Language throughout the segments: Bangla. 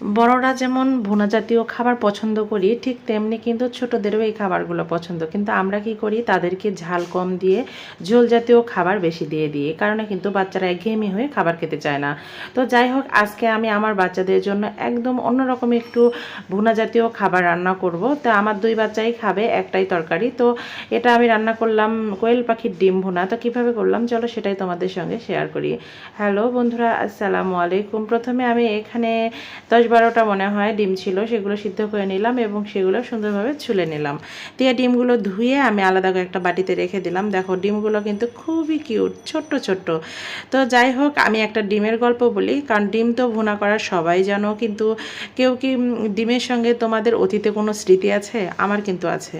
বড়রা যেমন ভুনা জাতীয় খাবার পছন্দ করি, ঠিক তেমনি কিন্তু ছোটদেরও এই খাবারগুলো পছন্দ। কিন্তু আমরা কি করি, তাদেরকে ঝাল কম দিয়ে ঝোল জাতীয় খাবার বেশি দিয়ে দিই। কারণে কিন্তু বাচ্চারা একঘেয়েমি হয়ে খাবার খেতে চায় না। তো যাই হোক, আজকে আমি আমার বাচ্চাদের জন্য একদম অন্যরকম একটু ভুনা জাতীয় খাবার রান্না করব। তো আমার দুই বাচ্চাই খাবে, একটাই তরকারি। তো এটা আমি রান্না করলাম কোয়েল পাখির ডিম ভুনা। তো কীভাবে করলাম? চলো সেটাই তোমাদের সঙ্গে শেয়ার করি। হ্যালো বন্ধুরা, আসসালামু আলাইকুম। প্রথমে আমি এখানে দশ বারোটা মনে হয় ডিম ছিল, সেগুলো সিদ্ধ করে নিলাম এবং সেগুলো সুন্দরভাবে ছুলে নিলাম। দিয়ে ডিমগুলো ধুয়ে আমি আলাদা করে একটা বাটিতে রেখে দিলাম। দেখো, ডিমগুলো কিন্তু খুবই কিউট, ছোট্ট ছোট্ট। তো যাই হোক, আমি একটা ডিমের গল্প বলি, কারণ ডিম তো ভুনা করা সবাই জানো, কিন্তু কেউ কি ডিমের সঙ্গে তোমাদের অতীতে কোনো স্মৃতি আছে? আমার কিন্তু আছে।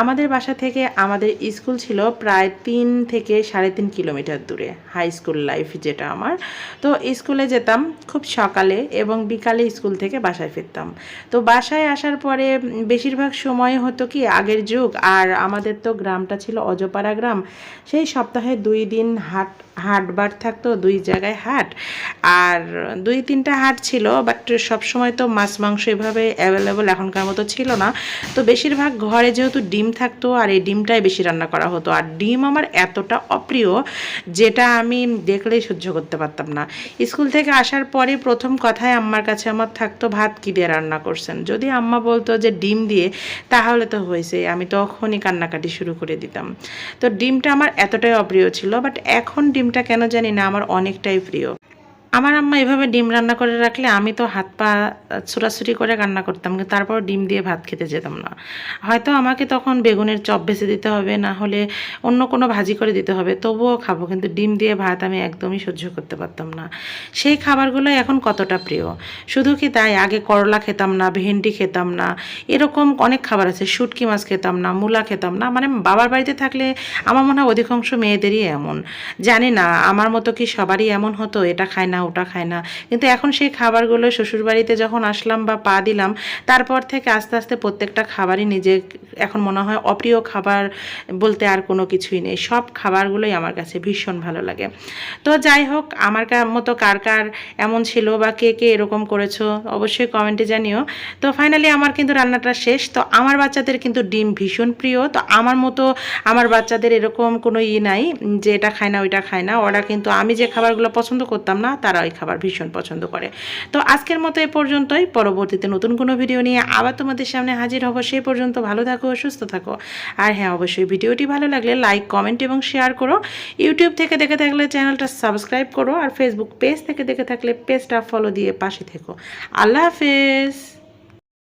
আমাদের বাসা থেকে আমাদের স্কুল ছিল প্রায় তিন থেকে সাড়ে তিন কিলোমিটার দূরে, হাই স্কুল লাইফ যেটা আমার। তো স্কুলে যেতাম খুব সকালে এবং বিকালে স্কুল থেকে বাসায় ফিরতাম। তো বাসায় আসার পরে বেশিরভাগ সময় হতো কি, আগের যুগ। আর আমাদের তো গ্রামটা ছিল অজপাড়া গ্রাম। সেই সপ্তাহে দুই দিন হাট, হাটবার থাকতো, দুই জায়গায় হাট। আর দুই তিনটা হাট ছিল বাট সব সময় তো মাছ, মাংস এভাবে অ্যাভেলেবল এখনকার মতো ছিল না। তো বেশিরভাগ ঘরে যেহেতু ডিম থাকতো, আর এই ডিমটাই বেশি রান্না করা হতো। আর ডিম আমার এতটা অপ্রিয়, যেটা আমি দেখলেই সহ্য করতে পারতাম না। স্কুল থেকে আসার পরে প্রথম কথায় আমার কাছে আমার থাকতো, ভাত কী দিয়ে রান্না করছেন। যদি আম্মা বলতো যে ডিম দিয়ে, তাহলে তো হয়েছে আমি তখনই কান্নাকাটি শুরু করে দিতাম। তো ডিমটা আমার এতটাই অপ্রিয় ছিল বাট এখন ডিমটা কেন জানি না, আমার অনেকটাই প্রিয়। আমার আম্মা এভাবে ডিম রান্না করে রাখলে আমি তো হাত পা ছোড়াছুরি করে রান্না করতাম, কিন্তু তারপর ডিম দিয়ে ভাত খেতে যেতাম না। হয়তো আমাকে তখন বেগুনের চপ বেছে দিতে হবে, না হলে অন্য কোনো ভাজি করে দিতে হবে, তবুও খাব, কিন্তু ডিম দিয়ে ভাত আমি একদমই সহ্য করতে পারতাম না। সেই খাবারগুলো এখন কতটা প্রিয়? শুধু কি তাই? আগে করলা খেতাম না, ভেন্ডি খেতাম না, এরকম অনেক খাবার আছে, শুটকি মাছ খেতাম না, মূলা খেতাম না মানে বাবার বাড়িতে থাকলে আমার মনে হয় অধিকাংশ মেয়েদেরই এমন। জানি না, আমার মতো কি সবারই এমন হতো? এটা খায় না ওটা খায় না। কিন্তু এখন সেই খাবারগুলো শ্বশুরবাড়িতে যখন আসলাম বা পা দিলাম, তারপর থেকে আস্তে আস্তে প্রত্যেকটা খাবারই নিজে এখন মনে হয় অপ্রিয় খাবার বলতে আর কোনো কিছুই নেই। সব খাবারগুলোই আমার কাছে ভীষণ ভালো লাগে। তো যাই হোক, আমার মতো কার কার এমন ছিল বা কে কে এরকম করেছ অবশ্যই কমেন্টে জানিও। তো ফাইনালি আমার কিন্তু রান্নাটা শেষ। তো আমার বাচ্চাদের কিন্তু ডিম ভীষণ প্রিয়। তো আমার মতো আমার বাচ্চাদের এরকম কোনো ই নাই যে এটা খায় না, ওইটা খায় না। ওরা কিন্তু আমি যে খাবারগুলো পছন্দ করতাম না তারা ওই খাবার ভীষণ পছন্দ করে। তো আজকের মতো এ পর্যন্তই। পরবর্তীতে নতুন কোনো ভিডিও নিয়ে আবার তোমাদের সামনে হাজির হব। সেই পর্যন্ত ভালো থাকো, সুস্থ থাকো। আর হ্যাঁ অবশ্যই ভিডিওটি ভালো লাগলে লাইক কমেন্ট এবং শেয়ার করো। ইউটিউব থেকে দেখে থাকলে চ্যানেলটা সাবস্ক্রাইব করো। আর ফেসবুক পেজ থেকে দেখে থাকলে পেজটা ফলো দিয়ে পাশে থেকো। আল্লাহ হাফেজ!